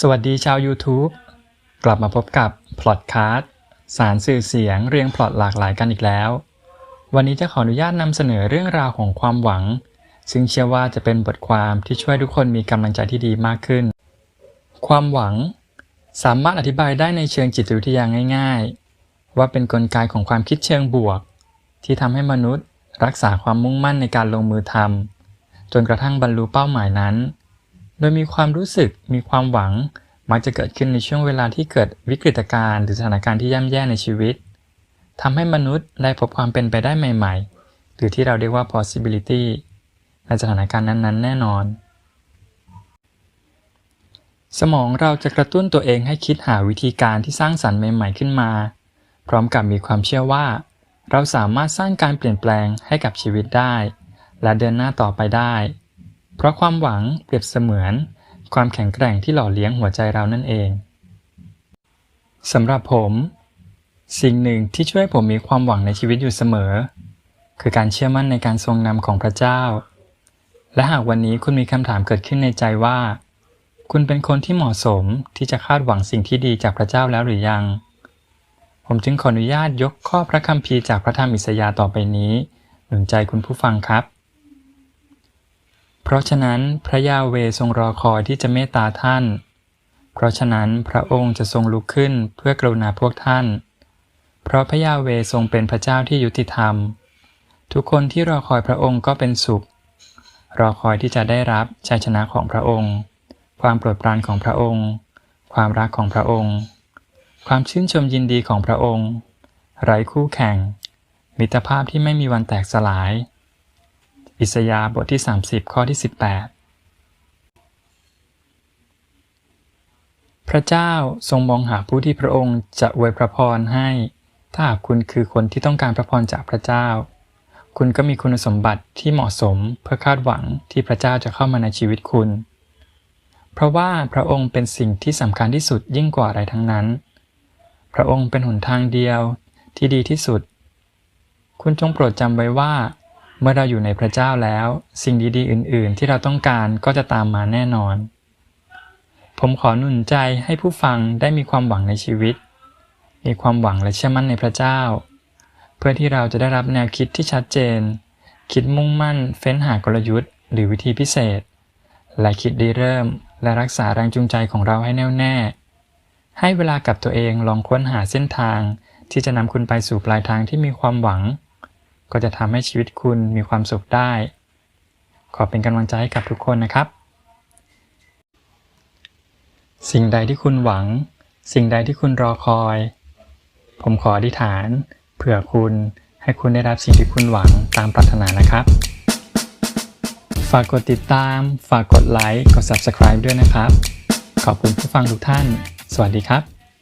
สวัสดีชาว YouTube กลับมาพบกับพล็อตคาสสารสื่อเสียงเรียงพล็อตหลากหลายกันอีกแล้ว วันนี้จะขออนุญาตนำเสนอเรื่องราวของความหวัง ซึ่งเชื่อว่าจะเป็นบทความที่ช่วยทุกคนมีกำลังใจที่ดีมากขึ้น ความหวัง สามารถอธิบายได้ในเชิงจิตวิทยาง่าย ๆ ว่าเป็นนกลไกของความคิดเชิงบวก ที่ทำให้มนุษย์ รักษาความมุ่งมั่นในการลงมือทำจนกระทั่งบรรลุเป้าหมายนั้น โดยมีความรู้สึกมีความหวัง มักจะเกิดขึ้นในช่วงเวลาที่เกิดวิกฤตการณ์หรือสถานการณ์ที่ย่ำแย่ในชีวิตทำให้มนุษย์ได้พบความเป็นไปได้ใหม่ ๆ หรือที่เราเรียกว่า possibility ในสถานการณ์นั้นๆ แน่นอน สมองเราจะกระตุ้นตัวเองให้คิดหาวิธีการที่สร้างสรรค์ใหม่ ๆ ขึ้นมา พร้อมกับมีความเชื่อว่า เราสามารถสร้างการเปลี่ยนแปลงให้กับชีวิตได้ และเดินหน้าต่อไปได้ เพราะความหวังเปรียบเสมือน ความแข็งแกร่งที่หล่อเลี้ยงหัวใจเรานั่นเองสำหรับผม สิ่งหนึ่งที่ช่วยผมมีความหวังในชีวิตอยู่เสมอ คือการเชื่อมั่นในการทรงนำของพระเจ้า และหากวันนี้คุณมีคำถามเกิดขึ้นในใจว่า คุณเป็นคนที่เหมาะสมที่จะคาดหวังสิ่งที่ดีจากพระเจ้าแล้วหรือยัง ผมจึงขออนุญาตยกข้อพระคัมภีร์จากพระธรรมอิสยาห์ต่อไปนี้ หนุนใจคุณผู้ฟังครับ เพราะฉะนั้นพระยาเวทรงรอคอยที่จะเมตตาท่าน เพราะฉะนั้นพระองค์จะทรงลุกขึ้นเพื่อกรุณาพวกท่าน เพราะพระยาเวทรงเป็นพระเจ้าที่ยุติธรรม ทุกคนที่รอคอยพระองค์ก็เป็นสุข รอคอยที่จะได้รับชัยชนะของพระองค์ ความโปรดปรานของพระองค์ ความรักของพระองค์ ความชื่นชมยินดีของพระองค์ ไร้คู่แข่ง มิตรภาพที่ไม่มีวันแตกสลาย อิสยาห์บทที่ 30 ข้อที่ 18 พระเจ้าทรงมองหาผู้ที่พระองค์จะอวยพระพรให้ ถ้าหากคุณคือคนที่ต้องการพระพรจากพระเจ้า คุณก็มีคุณสมบัติที่เหมาะสมเพื่อคาดหวังที่พระเจ้าจะเข้ามาในชีวิตคุณ เพราะว่าพระองค์เป็นสิ่งที่สำคัญที่สุดยิ่งกว่าอะไรทั้งนั้น พระองค์เป็นหนทางเดียวที่ดีที่สุด คุณจงโปรดจำไว้ว่า เมื่อเราอยู่ในพระเจ้าแล้ว สิ่งดีๆ อื่น ๆ ที่เราต้องการก็จะตามมาแน่นอน ผมขอหนุนใจให้ผู้ฟังได้มีความหวังในชีวิต มีความหวังและเชื่อมั่นในพระเจ้า เพื่อที่เราจะได้รับแนวคิดที่ชัดเจน คิดมุ่งมั่น เฟ้นหากลยุทธ์ หรือวิธีพิเศษ และคิดดีเริ่ม และรักษาแรงจูงใจของเราให้แน่วแน่ ให้เวลากับตัวเองลองค้นหาเส้นทางที่จะนำคุณไปสู่ปลายทางที่มีความหวัง ก็จะทำให้ชีวิตคุณมีความสุขได้ ขอเป็นกำลังใจให้กับทุกคนนะครับ สิ่งใดที่คุณหวัง สิ่งใดที่คุณรอคอย ผมขออธิษฐาน เผื่อคุณให้คุณได้รับสิ่งที่คุณหวังตามปรารถนานะครับ ฝากกดติดตาม ฝากกดไลค์ กด Subscribe ด้วยนะครับ ขอบคุณผู้ฟังทุกท่าน สวัสดีครับ